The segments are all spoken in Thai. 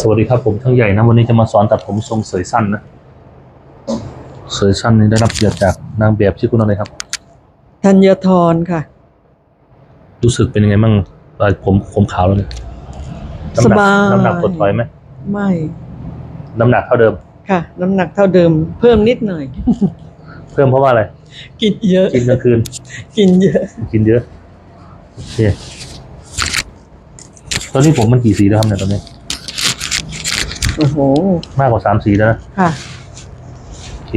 สวัสดีครับผมช่างใหญ่นะวันนี้จะมาสอนตัดผมทรงเสยสั้นนะเสยสั้นนี่ได้รับเกียรติจากนางแบบชื่อคุณอะไรครับธัญทรค่ะ รู้สึกเป็นยังไงบ้างตอนผมผมขาวแล้วเนี่ยน้ำหนักสบาย น้ำหนักลดถอยไหมไม่ น้ำหนักเท่าเดิม ค่ะ น้ำหนักเท่าเดิม เพิ่มนิดหน่อย เพิ่มเพราะว่าอะไรกินเยอะ กินกลางคืน กินเยอะ กินเยอะโอเคตอนนี้ผมมันกี่สีแล้วครับเนี่ยตอนนี้ โอ้โห มากกว่าสามสีแล้วนะค่ะ โอเค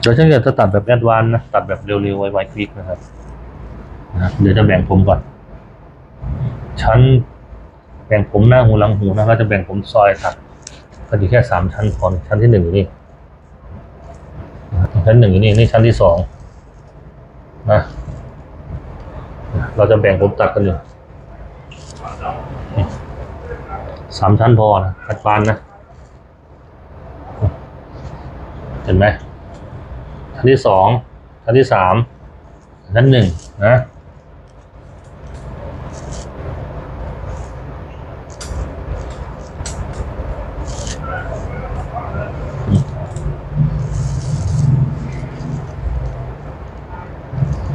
เดี๋ยวช่างใหญ่จะตัดแบบแอดวานซ์นะ ตัดแบบเร็วๆ ไวๆคลิกนะครับนะเดี๋ยวจะแบ่งผมก่อน ชั้น แบ่งผมหน้าหูหลังหูนะแล้วจะแบ่งผมซอยตัดก็อยู่แค่สามชั้นพอชั้นที่หนึ่งอยู่นี่ชั้นหนึ่งอยู่นี่นี่ชั้นที่สองนะ เราจะแบ่งผมตัดกันอยู่สามชั้นพอนะอัดวานนะ เห็นไหมชั้นที่สองชั้นที่สามชั้นหนึ่งนะ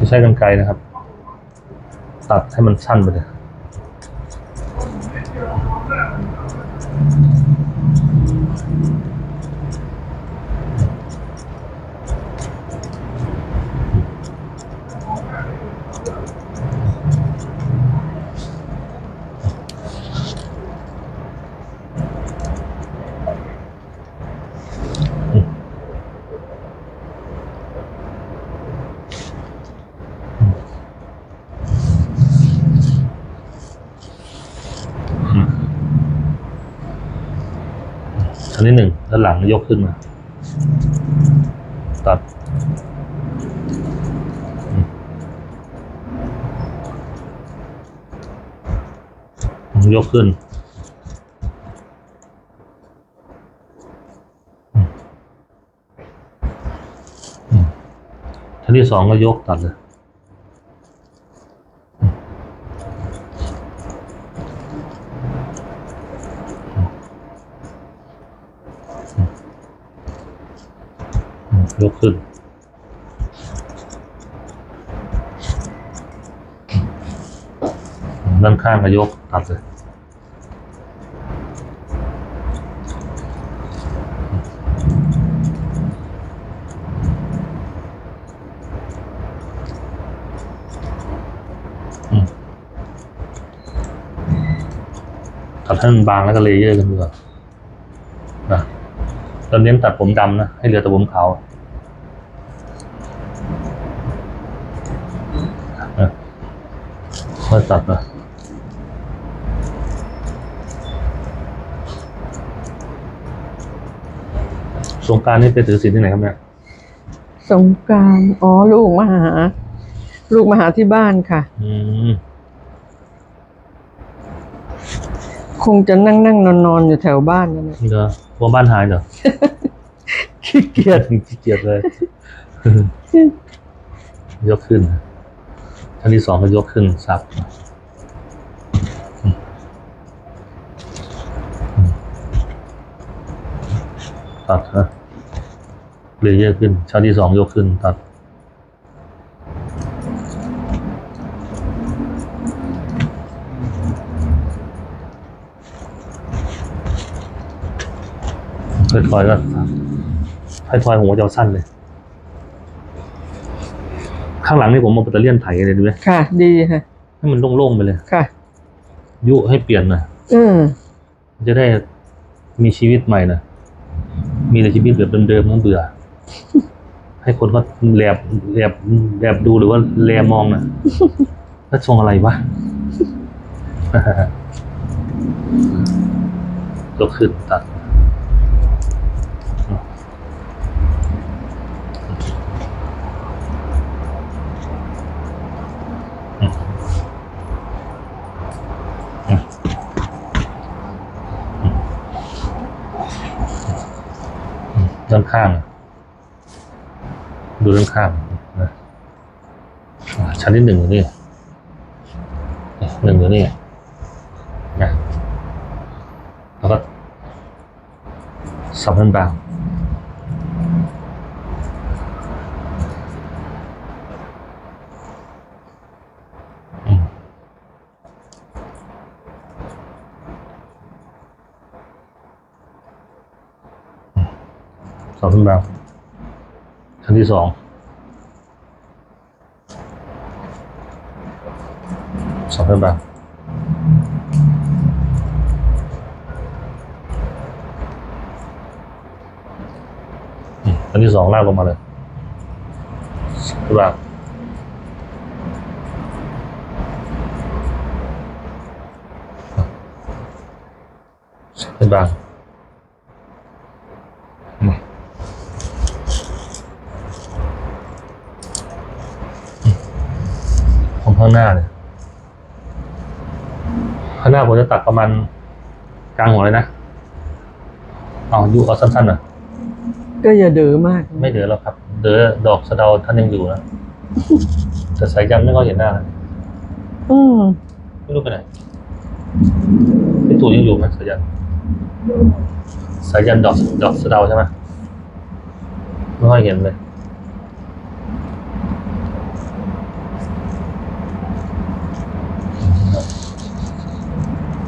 ใช่กันไกลนะครับ ตัดให้มันสั้นไปเลย ชั้นที่หนึ่งด้าหลังยกขึ้นมา ตัด ยกขึ้นอืมอืมชั้นที่สองก็ยกตัดเลย อืมยกขึ้น ด้านข้างก็ยกตัดเลยตัดให้มันบางแล้วก็เลเยอร์กันดีกว่านะตอนนี้ตัดผมดำนะ ให้เหลือแต่ผมขาวนะค่อยตัดนะ สงกรารนี่ไปถือศีลที่ไหนครับเนี่ยสงกรารอ๋อลูกมาหา ลูกมาหาที่บ้านค่ะ อืมคงจะนั่งนั่งนอนนอนอยู่แถวบ้านนั่นแหละนี่ก็กลัวบ้านหายเหรอขี้เกียจขี้เกียจเลย ยกขึ้นชั้นที่สองก็ยกขึ้นสับตัดนะ เลเยอร์ขึ้นชั้นที่สองยกขึ้นตัด ค่อยๆก็ค่อยๆผมก็จะเอาสั้นเลย ข้างหลังนี่ผมเอาแบตเตอรี่ยนไถเลยดูไหมค่ะ ดีค่ะ ให้มันโล่งๆไปเลย ค่ะ ยุให้เปลี่ยนหน่อยอืมมันจะได้มีชีวิตใหม่หน่อยมีแต่ชีวิตแบบเดิมๆมันเบื่อ ให้คนก็แลบแลบแลบดูหรือว่าแลมองนะแล้วทรงอะไรวะยกขึ้นตัดด้านข้าง ดูด้านข้างนะชั้นที่หนึ่งอยู่นี่หนึ่งอยู่นี่นะแล้วก็สับเส้นบางอืมสับเส้นบาง ชั้นที่สองสับเส้นบางอืมอันที่สองลากลงมาเลยคือแบบเป็นบาง ของข้างหน้าเนี่ยข้างหน้าผมจะตัดประมาณกลางหัวเลยนะเอาอยูเอาสั้นๆหน่อยก็อย่าเดือมาก ไม่เดือแล้วครับ เดือดอกสะเดาท่านยังอยู่นะแต่สายยันไม่ค่อยเห็นหน้าเลยอืมไม่รู้ไปไหนพี่ตู่ยังอยู่ไหมสายยันสายยันดอกดอกสะเดาใช่ไหมไม่ค่อยเห็นเลย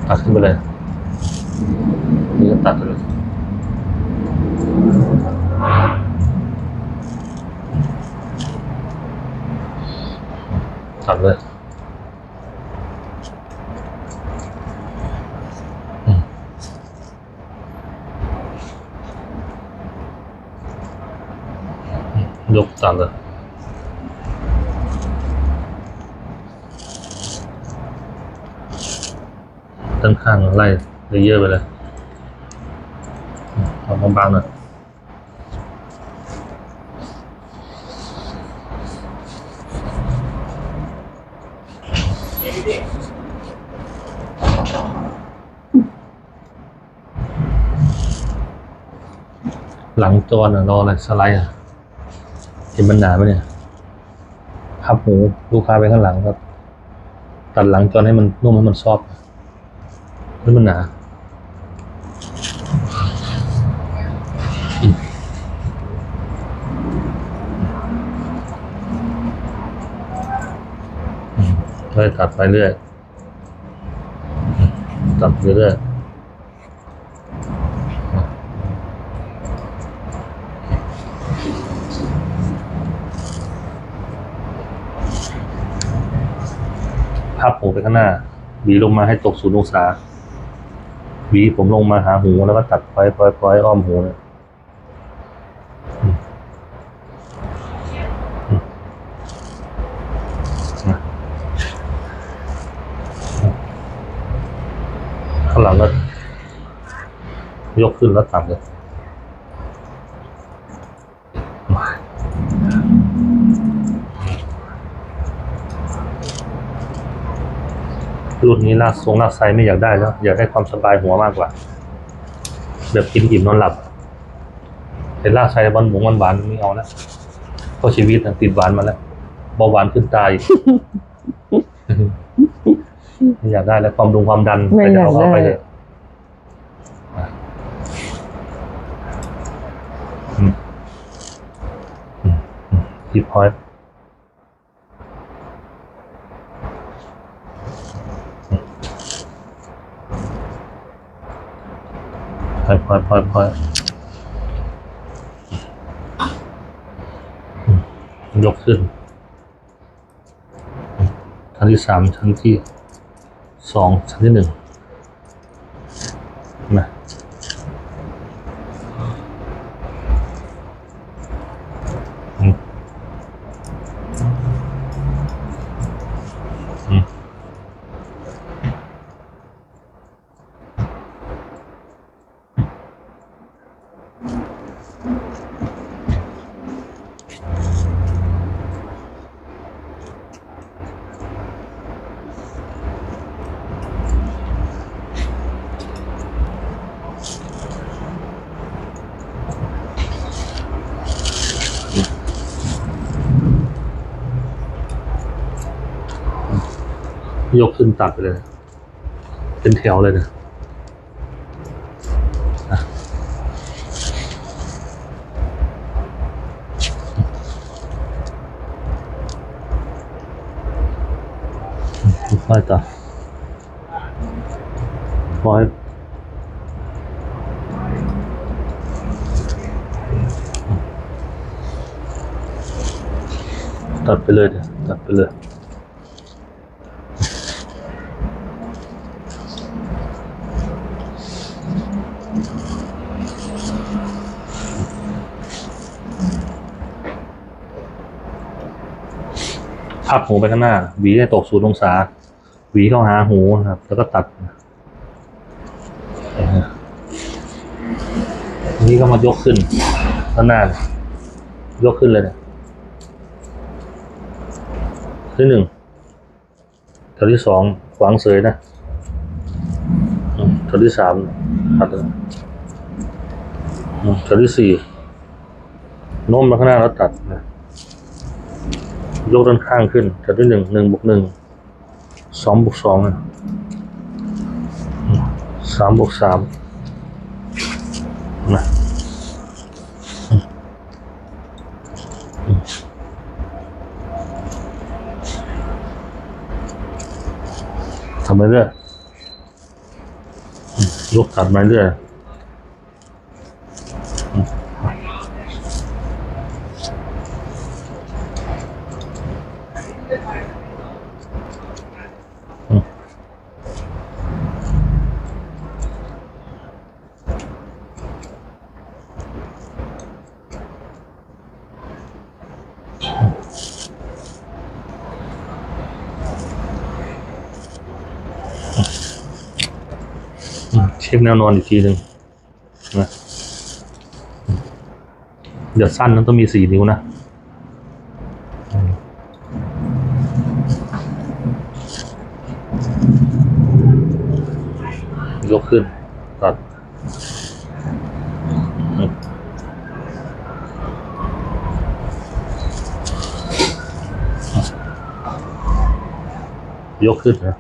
ตัดขึ้นไปเลย นี่ก็ตัดไปเลยตัดเลยยกตัดเลย ด้านข้างไล่เลเยอร์ไปเลยเอาบางๆหน่อยหลังจอน่ะรออะไรสไลด์อะเห็นมันหนาไหมเนี่ยพับหูลูกค้าไปข้างหลังครับ ตัดหลังจอนให้มันนุ่มให้มันซอฟต์ แล้วมันหนาอืมอืมค่อยตัดไปเรื่อย ตัดไปเรื่อยพับหูไปข้างหน้าหวีลงมาให้ตกศูนย์องศา วีผมลงมาหาหูแล้วก็ตัดปล่อยปล่อยปล่อยอ้อมหูเนี่ยอืมอืมนะข้างหลังก็ยกขึ้นแล้วตัดเลย รุ่นนี้ลากทรงลากไซไม่อยากได้แล้ว อยากได้ความสบายหัวมากกว่า แบบกินอิ่มนอนหลับแต่ลากไซบอลหมูหวานๆไม่เอาแล้วเพราะชีวิตนะติดหวานมาแล้วเบาหวานขึ้นตายไม่อยากได้แล้วความดุงความดันไม่อยากเอาไปได้เลยอะอืมอืมอืมหยิบพอยต์ พอยพอยพอยพอยยกขึ้น ชั้นที่สามชั้นที่สองชั้นที่หนึ่ง ยกขึ้นตัดไปเลย เป็นแถวเลยนะอะค่อยต่อปล่อยตัดไปเลยเดี๋ยวตัดไปเลย พับหูไปข้างหน้า หวีให้ตกศูนย์องศา หวีเข้าหาหูนะครับ แล้วก็ตัดอันนี้ก็มายกขึ้นข้างหน้า ยกขึ้นเลยเนี่ยที่หนึ่งแถวที่สองขวางเสยนะอืมแถวที่สามตัดเลยอืมแถวที่สี่โน้มมาข้างหน้าแล้วตัดนะ ยกด้านข้างขึ้นแถวที่หนึ่งหนึ่งบวกหนึ่งสองบวกสองนะสามบวกสามนะอืมอืมทำไปเรื่อยยกตัดมาเรื่อยอืมอืม เช็คแนวนอนอีกทีหนึ่งนะอืมอย่าสั้นนั้นต้องมีสี่นิ้วนะอืมยกขึ้น ตัดอืม ยกขึ้นนะ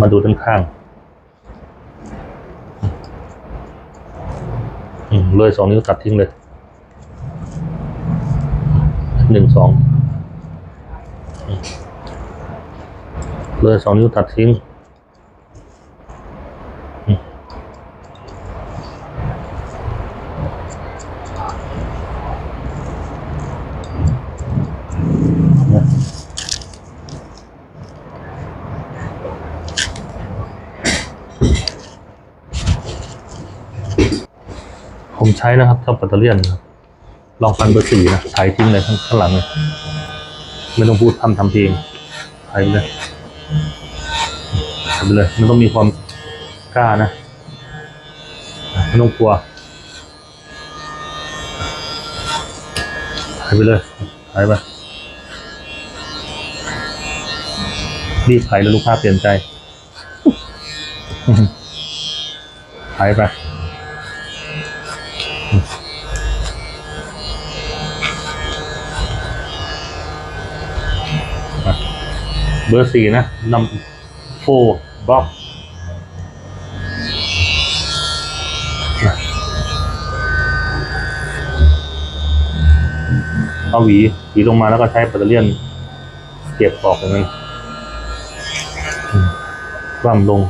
มาดูด้านข้างอืมเลยสองนิ้วตัดทิ้งเลย หนึ่งสองอืมเลยสองนิ้วตัดทิ้งอืมนะผมใช้นะครับถ้าปัตเตอร์เลียนนะครับลองฟันเบอร์สี่นะถ่ายทิ้งเลยข้างข้างหลังเลยไม่ต้องพูดทำทำเพลงถ่ายไปเลยถ่ายไปเลยมันต้องมีความกล้านะไม่ต้องกลัวถ่ายไปเลยถ่ายไปรีบถ่ายแล้วลูกค้าเปลี่ยนใจถ่ายไป เบอร์สี่นะนำโฟบล็อกเอาหวีหวีลงมาแล้วก็ใช้ปัตเตอร์เลียนเก็บออกอย่างนั้นคว่ำลง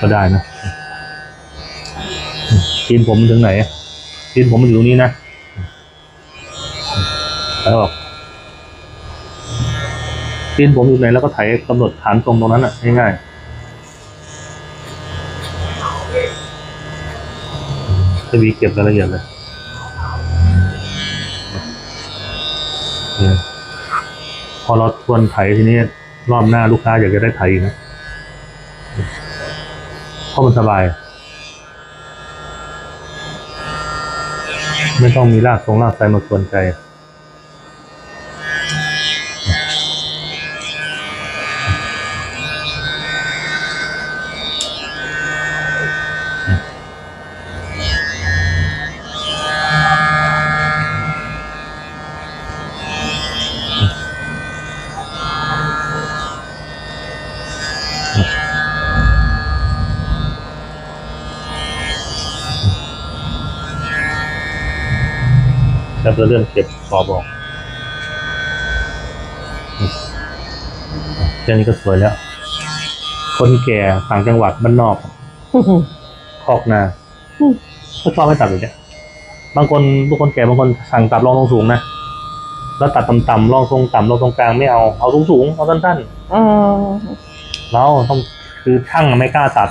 ก็ได้นะอืมตีนผมถึงไหนตีนผมมันอยู่ตรงนี้นะแล้วออก ตีนผมอยู่ไหนแล้วก็ไถกำหนดฐานตรงตรงนั้นอะง่ายๆจะมีเก็บรายละเอียดเลยเนี่ยพอเราทวนไถทีนี้รอบหน้าลูกค้าอยากจะได้ไถนะเพราะมันสบาย ไม่ต้องมีรากทรงรากไซมาควนใจ แล้วก็เลื่อนเก็บขอบออกอืมแค่นี้ก็สวยแล้ว คนแก่ต่างจังหวัดบ้านนอกคอกนาอืมก็ชอบให้ตัดแบบเนี้ยบางคนบางคนแก่บางคนสั่งตัดรองทรงสูงนะแล้วตัดต่ำๆรองทรงต่ำรองทรงกลางไม่เอาเอาสูงสูงๆเอาสั้นอืมๆเราต้องคือช่างไม่กล้าตัด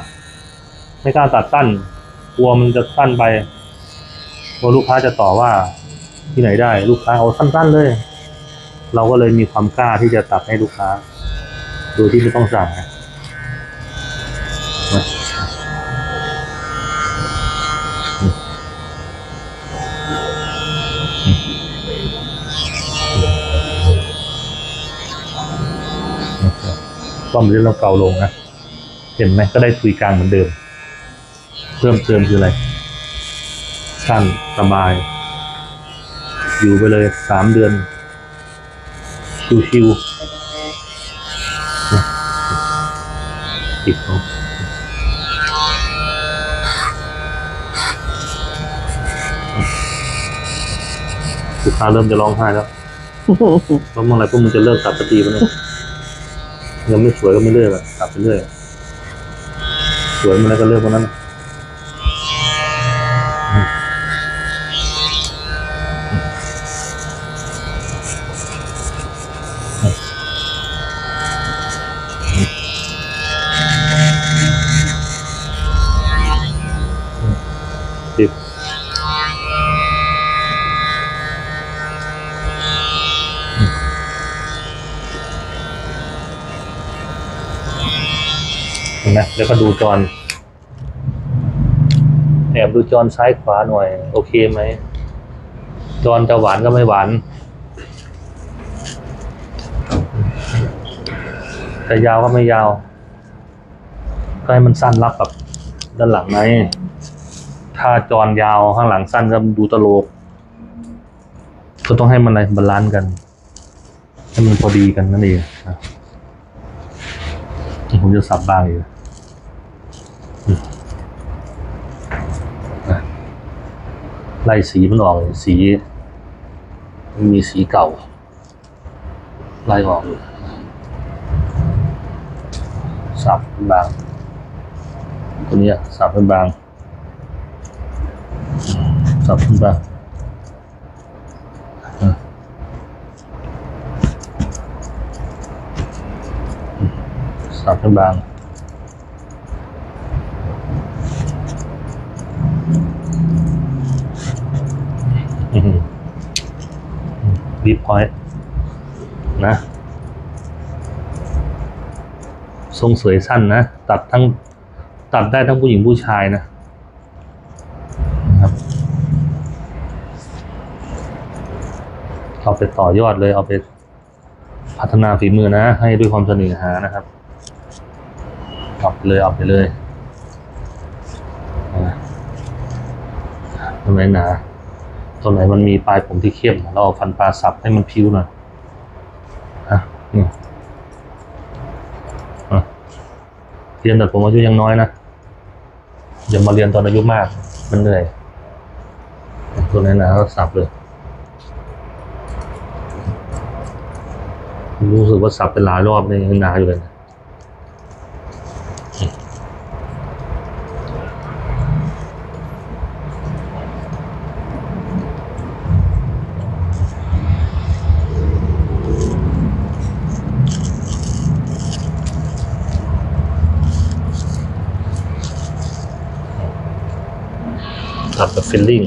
ไม่กล้าตัดสั้นกลัวมันจะสั้นไปกลัวลูกค้าจะต่อว่า ที่ไหนได้ลูกค้าเอาสั้นๆเลย เราก็เลยมีความกล้าที่จะตัดให้ลูกค้า โดยที่ไม่ต้องสั่งนะนะความเรื่อเราเก่าลงนะ เห็นไหมก็ได้ทุยกลางเหมือนเดิม เพิ่มเติมคืออะไร สั้นสบาย อยู่ไปเลยสามเดือนชิวๆนะปิดเขาลูกค้าเริ่มจะร้องไห้แล้วว่าเมื่อไหรพวกมึงจะเลิกตัดสตรีมันเนี่ยยังไม่สวยก็ไม่เลิกอะตัดไปเรื่อยอะสวยเมื่อไหรก็เลิกวันนั้น นไหมแล้วก็ดูจอนแอบดูจอนซ้ายขวาหน่อย โอเคไหมจอนจะหวานก็ไม่หวานแต่ยาวก็ไม่ยาว ก็ให้มันสั้นรับกับด้านหลังไงถ้าจอนยาวข้างหลังสั้นก็ดูตลกก็ต้องให้มันอะไรบาลานซ์กันให้มันพอดีกันนั่นเองนะผมจะสับบางอยู่ ไล่สีมันออกสีมันมีสีเก่า ไล่ออกอยู่สับบาง ตัวนี้สับเป็นบาง สับเป็นบางสับเป็นบาง อือหือ ดีพอยต์นะทรงสวยสั้นนะ ตัดทั้งตัดได้ทั้งผู้หญิงผู้ชายนะนะครับเอาไปต่อยอดเลยเอาไปพัฒนาฝีมือนะ ให้ด้วยความเสน่หานะครับเอาไปเลยเอาไปเลยอ่าตรงไหนหนา ตรงไหนมันมีปลายผมที่เข้มเราเอาฟันปลาสับให้มันพิ้วหน่อยอะนี่เรียนแต่ผมอายุยังน้อยนะอย่ามาเรียนตอนอายุมาก มันเหนื่อยตัวไหนหนาก็สับเลยรู้สึกว่าสับเป็นหลายรอบเลยหนาอยู่เลยนะ ฟิลลิ่ง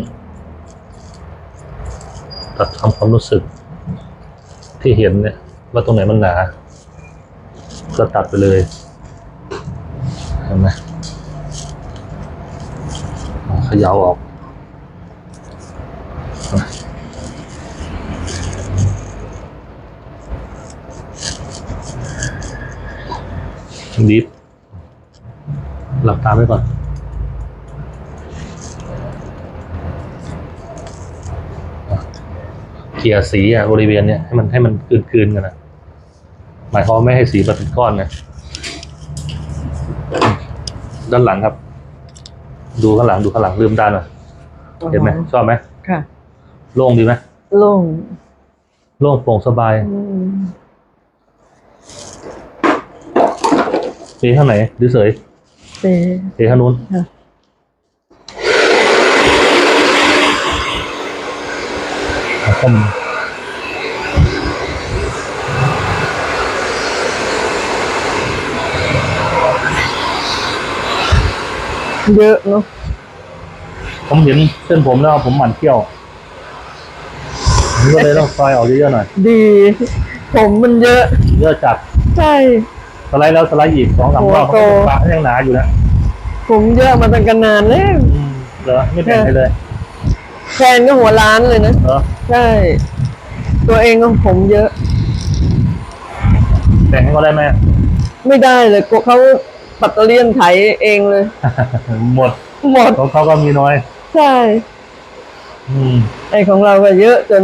ตัดทำความรู้สึกที่เห็นเนี่ยว่าตรงไหนมันหนาก็ตัดไปเลยเห็นไหมเขยาวออกดิฟหลับตาไว้ก่อน ลี่ยสีอะบริเวณเนี้ยให้มันให้มันกลืนๆกันนะหมายความว่าไม่ให้สีมันเป็นก้อนนะด้านหลังครับ ดูข้างหลังดูข้างหลังลืมด้านหน่อยเห็นไหมชอบไหมค่ะ โล่งดีไหมโล่งโล่งโปร่งสบายอืมเทข้างไหนหรือเสยเปรย์เทข้างนู้นค่ะ แล้วก็เยอะเนาะผมเห็นเส้นผมแล้วผมหมั่นเที่ยวผมก็เลยต้องซอยออกเยอะๆหน่อย ดี ผมมันเยอะ เยอะจัดใช่สไลด์แล้วสไลด์อีกสองสามรอบโอ้เขาโหปะยังหนาอยู่นะผมเยอะมาตั้งกันนานแล้วอืมเหรอไม่แบ่งให้เลย แฟนก็หัวล้านเลยนะ เหรอใช่ ตัวเองก็ผมเยอะแบ่งให้เขาได้ไหม ไม่ได้เลยกลัวเขาปัตเตอร์เลียนไถเองเลย หมดหมด ของเขาก็มีน้อย ใช่ อืม ไอของเราก็เยอะจน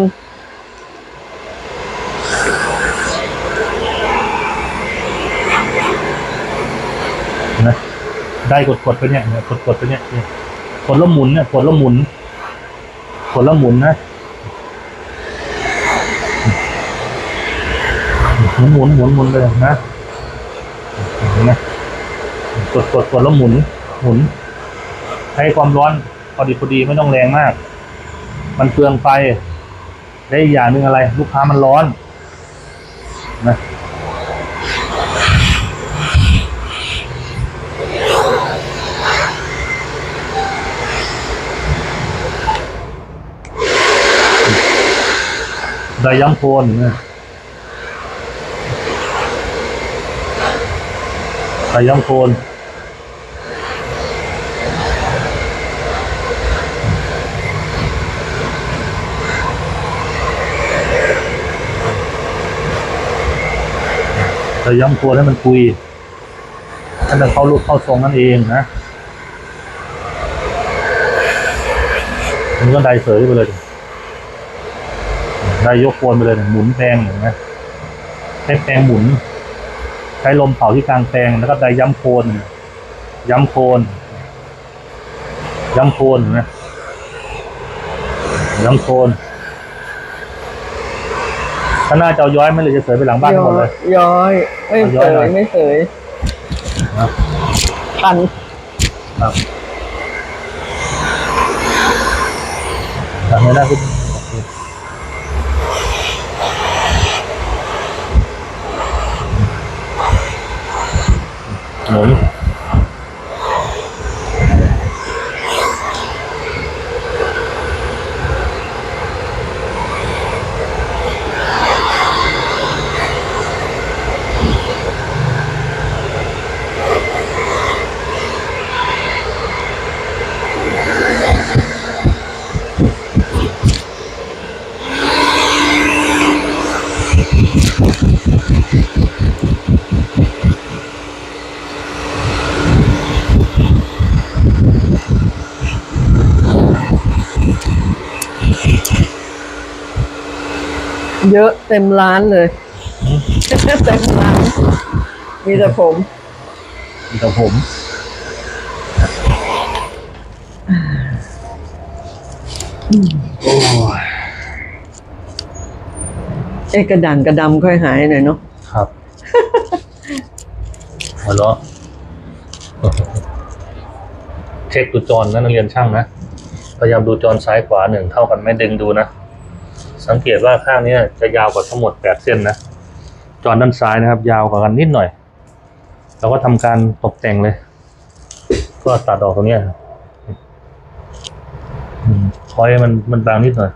นะได้กดกดๆไปเนี่ยเนี่ยกดกดๆไปเนี่ยเนี่ยกดแล้วหมุนเนี่ยกดแล้วหมุน กดแล้วหมุนนะหมุนหมุนหมุนหมุนเลยนะเห็นไหมกดกดกดแล้วหมุน หมุนให้ความร้อนพอดีพอดีไม่ต้องแรงมาก มันเปลืองไฟได้อีกอย่างหนึ่งอะไร ลูกค้ามันร้อนนะ ไดย้ำโคนนี่ยไดย้ำโคนไดย้ำโคนให้มันคุยให้มันเข้ารูปเข้าทรงนั่นเองนะมันก็ไดเสยไปเลย ได้ยกโคนไปเลยเนี่ยหมุนแปลงเห็นไหมใช้แปลงหมุน ใช้ลมเผาที่กลางแปลงแล้วก็ได้ย้ำโคนเนี่ยย้ำโคนย้ำโคนเห็นไหมย้ำโคนถ้าหน้าจะเอาย้อยไหม่เลยจะเสยไปหลังบ้านทั้งหมดเลย ย้อยไม่เอาย้เสอยหน่อยยไม่เสยนะตันครับทำไม่ได้ก็โอเคห มุ เยอะเต็มร้านเลยเต็มร้านมีแต่ผม มีแต่ผม โอ้ยเอ้กระด่างกระดำค่อยหายหน่อยเนาะครับหัวเราะเช็คดูจรนะนักเรียนช่างนะ พยายามดูจรซ้ายขวาหนึ่งเท่ากันไหม่ดึงดูนะ สังเกตว่าข้างนี้จะยาวกว่าทั้งหมดแปดเส้นนะจรด้านซ้ายนะครับ ยาวกว่ากันนิดหน่อย เราก็ทำการตกแต่งเลย ก็ตัดออกตรงนี้คอยมันมันบางนิดหน่อย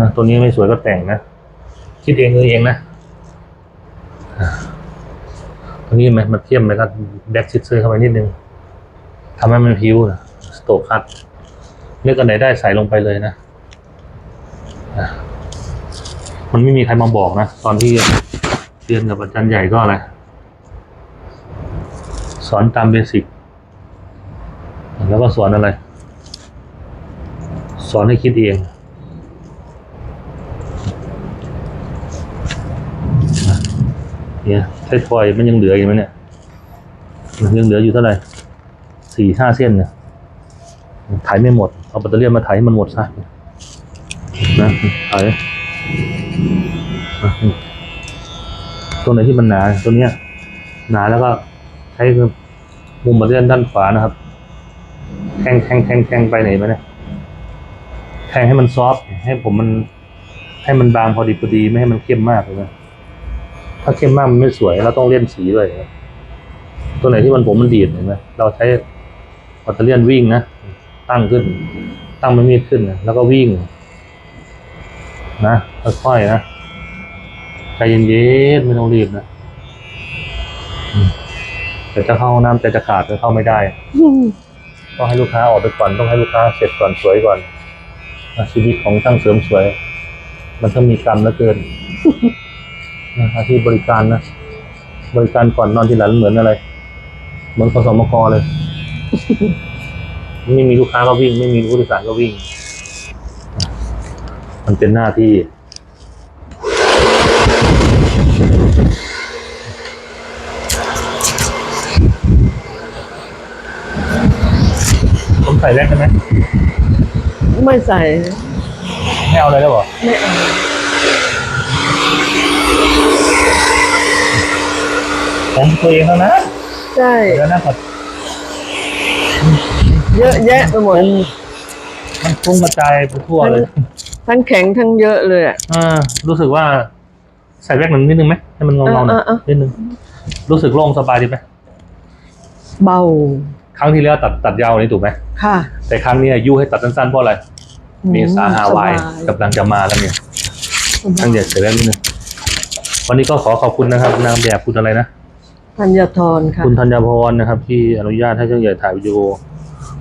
นะตัวนี้ไม่สวยก็แต่งนะคิดเองเออเองนะตัวนี้ไหมมันเทียมไหมก็แบ็กซิสเซอร์เข้าไปนิดนึงทำให้มันพิ้วนะสโตกคัดเลือกอันไหนได้ใส่ลงไปเลยนะ มันไม่มีใครมาบอกนะ ตอนที่เรียนกับอาจารย์ใหญ่ก็อะไรสอนตามเบสิก แล้วก็สอนอะไร สอนให้คิดเองเนี่ยไทยทอยมันยังเหลืออยู่ไหมเนี่ย มันยังเหลืออยู่เท่าไหร่สี่ห้าเส้นเนี่ย ถ่ายไม่หมด เอาแบตเตอรี่มาถ่ายให้มันหมดซะ นะถอยตัวไหนที่มันหนาตัวเนี้ย หนาแล้วก็ใช้มุมมาเลื่อนด้านขวานะครับแทงแทงแทงแทงไปไหนมาเนี่ยแทงให้มันซอฟต์ให้ผมมัน ให้มันบางพอดีพอดีไม่ให้มันเข้มมากเลยนะถ้าเข้มมากมันไม่สวยเราต้องเล่นสีด้วยนะตัวไหนที่มันผมมันดีดเห็นไหมเราใช้ปัตเตอร์เลียนวิ่งนะตั้งขึ้น ตั้งไม่มีขึ้นนะแล้วก็วิ่ง นะค่อยๆนะใจเย็นๆไม่ต้องรีบนะแต่จะเข้าน้ำแต่จะขาดจะเข้าไม่ได้ต้องให้ลูกค้าออกไปก่อนต้องให้ลูกค้าเสร็จก่อนสวยก่อนชีวิตของช่างเสริมสวย มันต้องมีกรรมเหลือเกินนะอาชีพบริการนะบริการก่อนนอนที่หลังเหมือนอะไร เหมือนขสมกเลย ไม่มีลูกค้าก็วิ่ง ไม่มีผู้โดยสารก็วิ่ง มันเป็นหน้าที่ ผมใส่แรกได้ไหมไม่ใส่ไม่เอาเลยได้หรอไม่เอาผมตัวเองแล้วนะใช่เดี๋ยวนะครับเยอะแยะไปหมดมันฟุ้งกระจายไปทั่วเลย ทั้งแข็งทั้งเยอะเลยอะ อ่ารู้สึกว่าใส่แว่นหนึ่งนิดนึงไหมให้มันเงาๆหน่อยอะอะอะนิดนึงรู้สึกโล่งสบายดีไหมเบาครั้งที่แล้วตัดตัดยาวนี่ถูกไหมค่ะแต่ครั้งนี้ยู่ให้ตัดสั้นๆเพราะอะไรเมษาฮาวายสบกำลังจะมาแล้วเนี่ยสบาตั้งยใหญ่ใส่แว่นนิดนึงวันนี้ก็ขอขอบคุณนะครับนางแบบคุณอะไรนะ ธัญทรค่ะ คุณธัญพรนะครับ ที่อนุญาตให้ช่างใหญ่ถ่ายวิดีโอ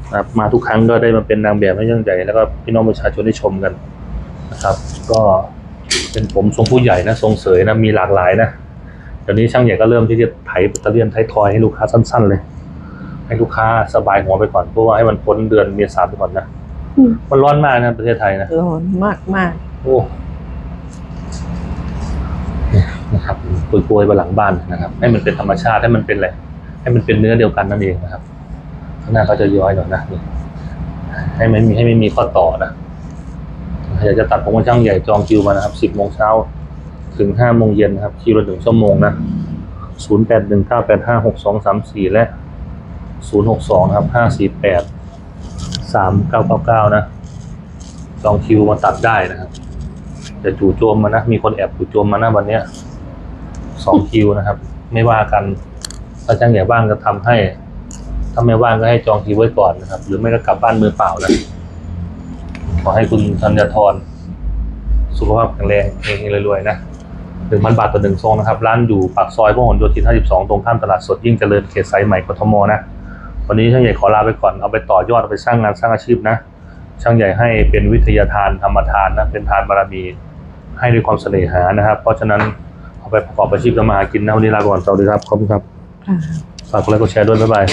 นะครับมาทุกครั้งก็ได้มาเป็นนางแบบให้ช่างใหญ่แล้วก็พี่น้องประชาชนได้ชมกัน นะครับ ก็เป็นผมทรงผู้ใหญ่นะทรงเสยนะมีหลากหลายนะเดี๋ยวนี้ช่างใหญ่ก็เริ่มที่จะไถแบตเตอรี่ยนไถทอยให้ลูกค้าสั้น ๆ เลย ให้ลูกค้าสบายหัวไปก่อนเพราะว่าให้มันพ้นเดือนเมษาไปก่อนนะอืมมันร้อนมากนะประเทศไทยนะร้อนมากมากโอ้เนี่ยนะครับปุยๆไปหลังบ้านนะครับ ให้มันเป็นธรรมชาติให้มันเป็นอะไรให้มันเป็นเนื้อเดียวกันนั่นเองนะครับข้างหน้าเขาจะย้อยหน่อยนะนี่ให้ไม่มีให้ไม่มีข้อต่อนะ อยากจะตัดผมว่าช่างใหญ่จองคิวมานะครับสิบโมงเช้าถึงห้าโมงเย็นนะครับคิวละหนึ่งชั่วโมงนะศูนย์แปดหนึ่งเก้าแปดห้าหกสองสามสี่และศูนย์หกสองครับห้าสี่แปดสามเก้าเก้าเก้านะจองคิวมาตัดได้นะครับแต่จู่โจมมานะ มีคนแอบจู่โจมมานะวันเนี้ยสองคิวนะครับ ไม่ว่ากันถ้าจ้างใหญ่บ้างก็ทำให้ถ้าไม่ว่างก็ให้จองคิวไว้ก่อนนะครับ หรือไม่ก็กลับบ้านมือเปล่านะ ขอให้คุณธัญทรสุขภาพแข็งแรงเฮงๆรวยๆนะหนึ่งพันบาทต่อหนึ่งซองนะครับ ร้านอยู่ปากซอยพหลโยธิน 52 ตรงข้ามตลาดสดยิ่งเจริญเขตสายใหม่กทมนะ วันนี้ช่างใหญ่ขอลาไปก่อน เอาไปต่อยอดเอาไปสร้างงานสร้างอาชีพนะ ช่างใหญ่ให้เป็นวิทยาทานธรรมทานนะ เป็นทานบารมี ให้ด้วยความเสน่หานะครับ เพราะฉะนั้นเอาไปประกอบอาชีพทำมาหากินนะวันนี้ลาไปก่อนสวัสดีครับ ขอบคุณครับค่ะฝากกดไลค์กดแชร์ด้วยบ๊ายบาย